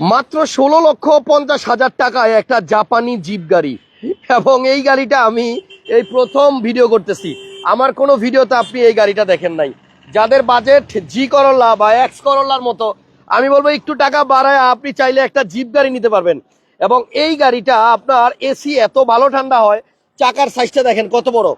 মাত্র ষোলো লক্ষ পঞ্চাশ হাজার টাকায় একটা জাপানি জিপ গাড়ি। এবং এই গাড়িটা আমি এই প্রথম ভিডিও করতেছি। আমার কোনো ভিডিওতে আপনি এই গাড়িটা দেখেন নাই। যাদের বাজেট জি করল্লা বা এক্স করল্লার মতো, আমি বলব একটু টাকা বাড়ায় আপনি চাইলে একটা জিপ গাড়ি নিতে পারবেন। এবং এই গাড়িটা আপনার এসি এত ভালো ঠান্ডা হয়, চাকার সাইজটা দেখেন কত বড়।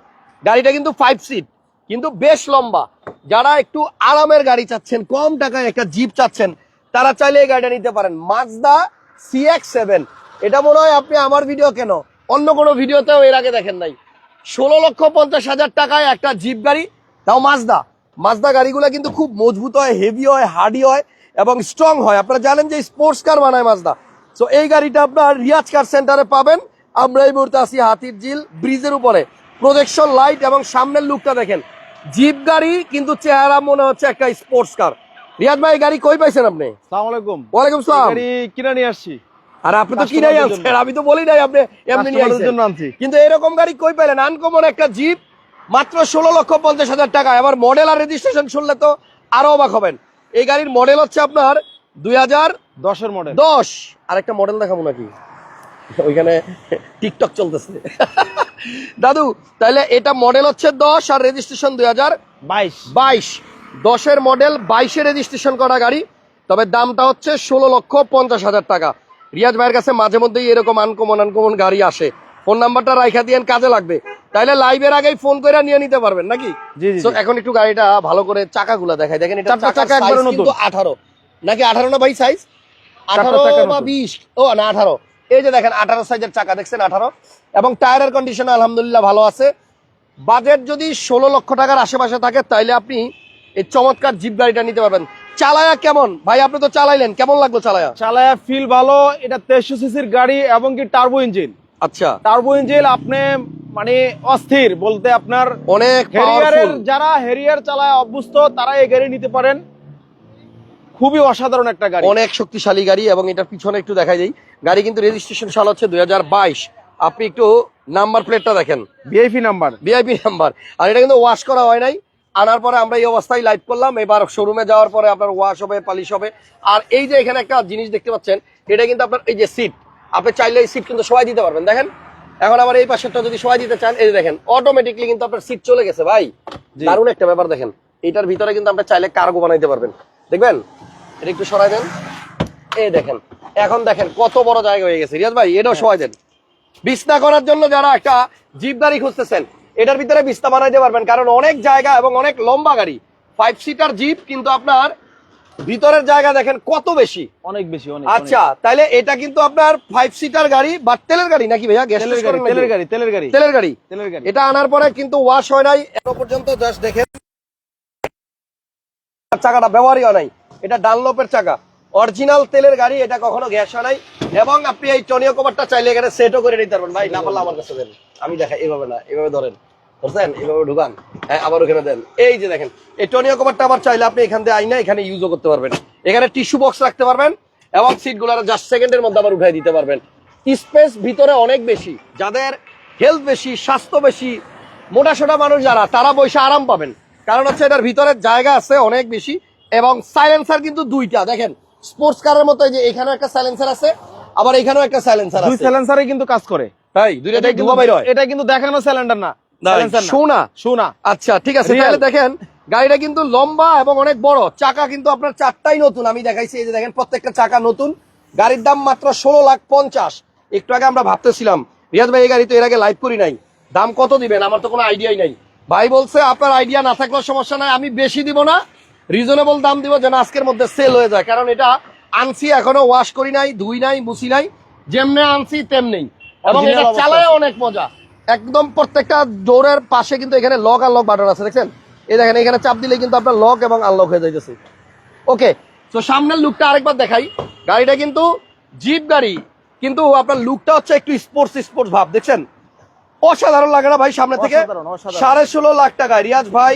গাড়িটা কিন্তু ফাইভ সিট কিন্তু বেশ লম্বা। যারা একটু আরামের গাড়ি চাচ্ছেন, কম টাকায় একটা জিপ চাচ্ছেন তারা চাইলে এই গাড়িটা নিতে পারেন। মাজদা সিএক্স সেভেন এটা মনে হয় আপনি আমার ভিডিও কেন? অন্য কোনো ভিডিওতেও এর আগে দেখেন নাই। ষোলো লক্ষ পঞ্চাশ হাজার টাকায় একটা জিপ গাড়ি, তাও মাজদা মাজদা গাড়িগুলো কিন্তু খুব মজবুত হয় হেভি হয় হার্ডি হয় এবং স্ট্রং হয়। আপনারা জানেন যে স্পোর্টস কার বানায় মাজদা সো এই গাড়িটা আপনার রিয়াজ কার সেন্টারে পাবেন। আমরা এই মুহূর্তে আছি হাতির ঝিল ব্রিজের উপরে। প্রজেকশন লাইট এবং সামনের লুকটা দেখেন। জিপ গাড়ি কিন্তু চেহারা মনে হচ্ছে একটা স্পোর্টস কার রিয়াজ ভাই গাড়ি কই পাইছেন আপনি? সালাম আলাইকুম। ওয়ালাইকুম এই সালাম। গাড়ি কিনে নিয়ে আসছি। আর আপনি তো কিনাই আনছেন আমি তো বলি নাই আপনি এমনি নিয়ে আনছি। কিন্তু এরকম গাড়ি কই পাইলেন? আনকমন একটা জিপ মাত্র ষোলো লক্ষ পঞ্চাশ হাজার টাকা। এবার মডেল আর রেজিস্ট্রেশন শুনলে তো আরও অবাক হবেন। এই গাড়ির মডেল হচ্ছে আপনার দুই হাজার দশের মডেল দশ। আর একটা মডেল দেখাবো নাকি? ওইখানে টিকটক চলতেছে। দাদু তাহলে এটা মডেল হচ্ছে দশ আর রেজিস্ট্রেশন দুই হাজার বাইশ। বাইশ। দশের মডেল বাইশে রেজিস্ট্রেশন করা গাড়ি তবে দামটা হচ্ছে ষোলো লক্ষ পঞ্চাশ হাজার টাকা। রিয়াজ ভাইয়ের কাছে মাঝে মধ্যেই এরকম আনকমন আনকমন গাড়ি আসে। ফোন নাম্বারটা রাইখা দিয়ে কাজে লাগবে। তাইলে লাইভের আগেই ফোন করে নিয়ে নিতে পারবেন নাকি। এখন একটু গাড়িটা ভালো করে চাকাগুলো দেখাই। দেখেন এটা চাকা। কিন্তু আঠারো। নাকি আঠারো না ভাই সাইজ আঠারো বা বিশ? ও না আঠারো। এই যে দেখেন আঠারো সাইজের চাকা দেখছেন আঠারো? এবং টায়ারের কন্ডিশন আলহামদুলিল্লাহ ভালো আছে। বাজেট যদি ষোলো লক্ষ টাকার আশেপাশে থাকে তাইলে আপনি এই চমৎকার জিপ গাড়িটা নিতে পারবেন। চালায়া কেমন? ভাই আপনি তো চালাইলেন। কেমন লাগল চালায়া? চালায়া ফিল ভালো। এটা তেইশশো সিসির গাড়ি এবং কি টার্বো ইঞ্জিন আচ্ছা। টার্বো ইঞ্জিন আপনি মানে অস্থির বলতে আপনার অনেক হেরিয়ারের যারা হেরিয়ার চালায় অভ্যস্ত তারা এই গাড়ি নিতে পারেন। খুবই অসাধারণ একটা গাড়ি। অনেক শক্তিশালী গাড়ি এবং এটার পিছনে একটু দেখাই যাই গাড়ি কিন্তু রেজিস্ট্রেশন সাল হচ্ছে দুই হাজার বাইশ। আপনি একটু নাম্বার প্লেটটা দেখেন। ভিআইপি নাম্বার ভিআইপি নাম্বার আর এটা কিন্তু ওয়াশ করা হয় নাই। আনার পরে আমরা এই অবস্থায় লাইভ করলাম। এবার শোরুমে যাওয়ার পরে আপনার ওয়াশ হবে পালিশ হবে। আর এই যে এখানে একটা জিনিস দেখতে পাচ্ছেন এটা কিন্তু আপনার এই যে সিট আপনি চাইলে এই সিট কিন্তু সবাই দিতে পারবেন। দেখেন এখন আবার এই পাশেরটা যদি সবাই দিতে চান এই দেখেন অটোমেটিকলি কিন্তু আপনার সিট চলে গেছে ভাই। দারুণ একটা ব্যাপার দেখেন। এটার ভিতরে কিন্তু আপনি চাইলে কার্গো বানাইতে পারবেন। দেখবেন? এটা একটু সরাই দেন। এই দেখেন এখন দেখেন কত বড় জায়গা হয়ে গেছে। রিয়াজ ভাই এটাও সবাই দেন। বিছনা করার জন্য যারা একটা জিপ গাড়ি খুঁজতেছেন এটার ভিতরে বিছনা বানাইতে পারবেন। কারণ অনেক জায়গা এবং অনেক লম্বা গাড়ি। ফাইভ সিটার জিপ কিন্তু আপনার ভিতরের জায়গা দেখেন কত বেশি। অনেক বেশি অনেক আচ্ছা তাহলে এটা কিন্তু আপনার ফাইভ সিটার গাড়ি বা তেলের গাড়ি নাকি ভাইয়া? গ্যাস তেলের গাড়ি তেলের গাড়ি তেলের গাড়ি। তেলের গাড়ি। তেলের গাড়ি। এটা আনার পরে কিন্তু ওয়াশ হয় নাই। এখনও পর্যন্ত জাস্ট দেখেন। চাকাটা ব্যবহারই হয় নাই। এটা ডানলপের চাকা। অরিজিনাল তেলের গাড়ি এটা কখনো গ্যাস হয় নাই। এবং আপনি এই টনিও কভারটা চাইলে এখানে সেটও করে নিতে পারবেন। ভাই না পারলে আমার কাছে দেন। আমি দেখাই এভাবে না এভাবে ধরেন। ধরছেন এভাবে ঢুকান। হ্যাঁ আবার ওখানে দেন। এই যে দেখেন এই টনিও কভারটা আবার চাইলে আপনি এখান থেকে আইনা এখানে ইউজও করতে পারবেন। এখানে টিস্যু বক্স রাখতে পারবেন এবং সিটগুলো জাস্ট সেকেন্ডের মধ্যে আবার উঠাই দিতে পারবেন। স্পেস ভিতরে অনেক বেশি। যাদের হেলথ বেশি স্বাস্থ্য বেশি মোটা সোটা মানুষ যারা তারা বসে আরাম পাবেন। কারণ হচ্ছে এটার ভিতরে জায়গা আছে অনেক বেশি এবং সাইলেন্সার কিন্তু দুইটা। দেখেন স্পোর্টস কারের মতো যে এখানেও একটা সাইলেন্সার আছে আবার এখানেও একটা সাইলেন্সার দুই আছে। কিন্তু কাজ করে। তাই? দুইটা এটা কিন্তু এটা কিন্তু দেখানো সিলিন্ডার না। না, silencer না। শোনা শোনা আচ্ছা ঠিক আছে তাহলে দেখেন গাড়িটা কিন্তু লম্বা এবং অনেক বড়। চাকা কিন্তু আপনার চারটাই নতুন আমি দেখাইছি এই যে দেখেন প্রত্যেকটা চাকা নতুন। গাড়ির দাম মাত্র ষোলো লাখ পঞ্চাশ। একটু আগে আমরা ভাবতেছিলাম রিয়াজ ভাই এই গাড়ি তো এর আগে লাইভ করি নাই। দাম কত দিবেন? আমার তো কোনো আইডিয়াই নাই। ভাই বলছে আপনার আইডিয়া না থাকলেও সমস্যা নাই আমি বেশি দিব না। রিজনেবল দাম দিব যেন আজকের মধ্যে সেল হয়ে যায়। কারণ এটা আনছি এখনও ওয়াশ করি নাই ধুই নাই মুছি নাই। যেমনে আনছি তেমনি এবং এটা চালায় অনেক মজা। একদম প্রত্যেকটা ডোরের পাশে কিন্তু এখানে লক আনলক বাটন আছে দেখছেন? এই দেখেন এখানে চাপ দিলে কিন্তু আপনার লক এবং আনলক হয়ে যাইতেছে। ওকে তো সামনের লুকটা আরেকবার দেখাই। গাড়িটা কিন্তু জিপ গাড়ি কিন্তু আপনার লুকটা হচ্ছে একটু স্পোর্টস স্পোর্টস ভাব দেখছেন? অসাধারণ লাগে না ভাই সামনে থেকে। সাড়ে ষোলো লাখ টাকা। রিয়াজ ভাই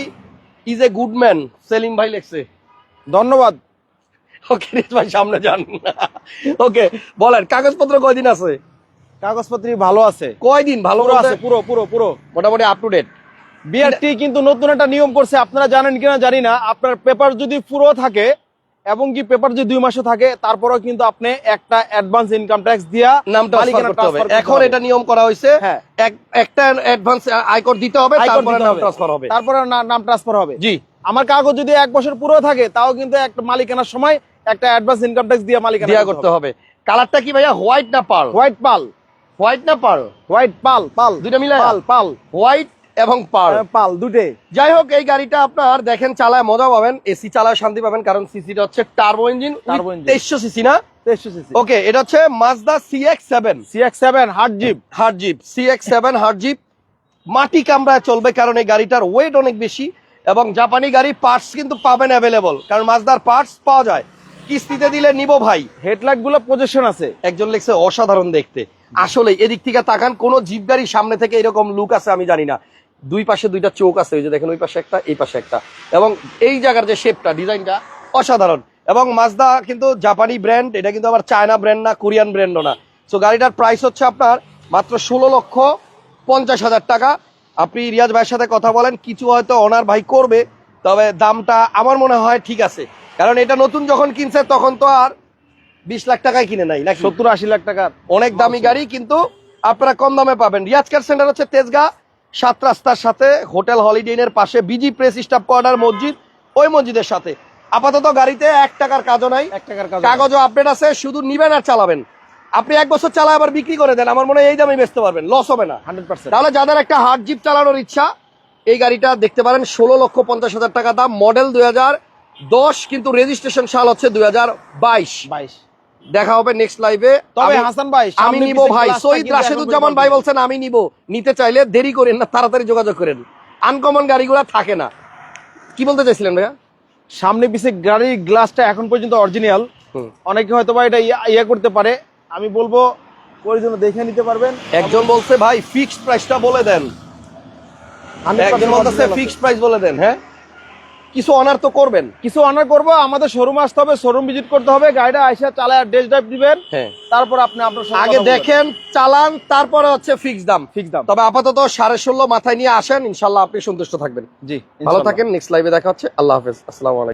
is a good man Selim ভাই লেখছে। ধন্যবাদ। ওকে রিয়াজ ভাই সামনে যান। ওকে বলেন কাগজপত্র কয়দিন আছে? কাগজপত্র ভালো আছে। কয়দিন ভালো আছে পুরো পুরো পুরো। মোটামুটি আপ টু ডেট বিআরটি কিন্তু নতুন একটা নিয়ম করছে আপনারা জানেন কিনা জানি না। আপনার পেপার যদি পুরো থাকে এবং কি পেপার যদি দুই মাসে থাকে তারপরেও কিন্তু আপনি একটা অ্যাডভান্স ইনকাম ট্যাক্স দিয়া নাম ট্রান্সফার করতে হবে। এখন এটা নিয়ম করা হয়েছে হ্যাঁ। এক- একটা অ্যাডভান্স আয়কর দিতে হবে তারপরে নাম ট্রান্সফার হবে। তারপরে নাম ট্রান্সফার হবে। জি। আমার কাগজ যদি এক বছর পুরো থাকে তাও কিন্তু একটা মালিকানার সময় একটা অ্যাডভান্স ইনকাম ট্যাক্স দিয়ে মালিকানা দেয়া করতে হবে। কালারটা কি ভাইয়া? হোয়াইট না পার্ল হোয়াইট পাল হোয়াইট না পার্ল হোয়াইট পাল পাল। দুইটা মিলে পাল পাল। হোয়াইট এবং পার্ল হ্যাঁ, পাল দুটে যাই হোক এই গাড়িটা আপনার দেখেন চালায় মজা পাবেন এসি চালায় শান্তি পাবেন কারণ সিসিটা হচ্ছে টার্বো ইঞ্জিন। তেইশশো সিসি না? ওকে এটা হচ্ছে Mazda CX seven CX seven hard jeep hard jeep CX seven hard jeep মাটি কামড়ায় চলবে কারণ এই গাড়িটার ওয়েট অনেক বেশি। এবং জাপানি গাড়ি পার্টস কিন্তু পাবেন অ্যাভেলেবল কারণ মাজদার পার্টস পাওয়া যায়। কিস্তিতে দিলে নিব ভাই। হেডলাইটগুলো পজিশন আছে। একজন লিখছে অসাধারণ দেখতে। আসলে এদিক থেকে তাকান কোন জিপ গাড়ি সামনে থেকে এরকম লুক আছে আমি জানি না। দুই পাশে দুইটা চোখ আছে ওই যে দেখেন ওই পাশে একটা এই পাশে একটা। এবং এই জায়গার যে শেপটা ডিজাইনটা অসাধারণ। এবং মাজদা কিন্তু জাপানি ব্র্যান্ড এটা কিন্তু আবার চায়না ব্র্যান্ড না কোরিয়ান ব্র্যান্ডও না। সো গাড়িটার প্রাইস হচ্ছে আপনার মাত্র ষোলো লক্ষ পঞ্চাশ হাজার টাকা। আপনি রিয়াজ ভাইয়ের সাথে কথা বলেন কিছু হয়তো ওনার ভাই করবে তবে দামটা আমার মনে হয় ঠিক আছে। কারণ এটা নতুন যখন কিনছে তখন তো আর বিশ লাখ টাকায় কিনে নাই নাকি? সত্তর আশি লাখ টাকার অনেক দামি গাড়ি কিন্তু আপনারা কম দামে পাবেন। রিয়াজ কার সেন্টার হচ্ছে তেজগা সাত রাস্তার সাথে হোটেল হলিডে ইনের পাশে বিজি প্রেস স্টাফ কোয়ার্টার মসজিদ ওই মসজিদের সাথে। আপাতত গাড়িতে এক টাকার কাজও নাই। এক টাকার কাগজও আপডেট আছে শুধু নিবেন আর চালাবেন। আপনি এক বছর চালায় আবার বিক্রি করে দেন আমার মনে হয় এই দামে বেচতে পারবেন লস হবে না। Hundred percent. তাহলে যাদের একটা হার্ড জিপ চালানোর ইচ্ছা এই গাড়িটা দেখতে পারেন ষোলো লক্ষ পঞ্চাশ হাজার টাকা দাম মডেল দুই হাজার দশ কিন্তু রেজিস্ট্রেশন সাল হচ্ছে দুই হাজার বাইশ। বাইশ। দেখা হবে নেক্সট লাইভে তবে হাসান ভাই আমি নিব ভাই শহীদ রাশেদুজ্জামান ভাই বলছেন আমি নিব। নিতে চাইলে দেরি করেন না তাড়াতাড়ি যোগাযোগ করেন। আনকমন গাড়িগুলো থাকে না। কি বলতে চাইছিলেন ভাইয়া? সামনে পিছে গাড়ির গ্লাসটা এখন পর্যন্ত অরিজিনাল। অনেকে হয়তো বা এটা ইয়া- করতে পারে। আমি বলব ওই জন্য দেখে নিতে পারবেন। একজন বলছে ভাই ফিক্সড প্রাইসটা বলে দেন। 100% একজন বলতেছে ফিক্সড প্রাইস বলে দেন। হ্যাঁ? কিছু অনার তো করবেন। কিছু অনার করব আমাদের শোরুম আসতে হবে শোরুম ভিজিট করতে হবে গাড়িটা আইসা চালায় ড্রেস ড্রাইভ দিবেন। হ্যাঁ। তারপর আপনি আপনার আগে দেখেন চালান তারপরে হচ্ছে ফিক্স দাম। ফিক্স দাম। তবে আপাতত সাড়ে ষোলো মাথায় নিয়ে আসেন ইনশাল্লাহ আপনি সন্তুষ্ট থাকবেন। জি ভালো থাকেন নেক্সট লাইভে দেখা হচ্ছে। আল্লাহ হাফেজ আসসালামু আলাইকুম।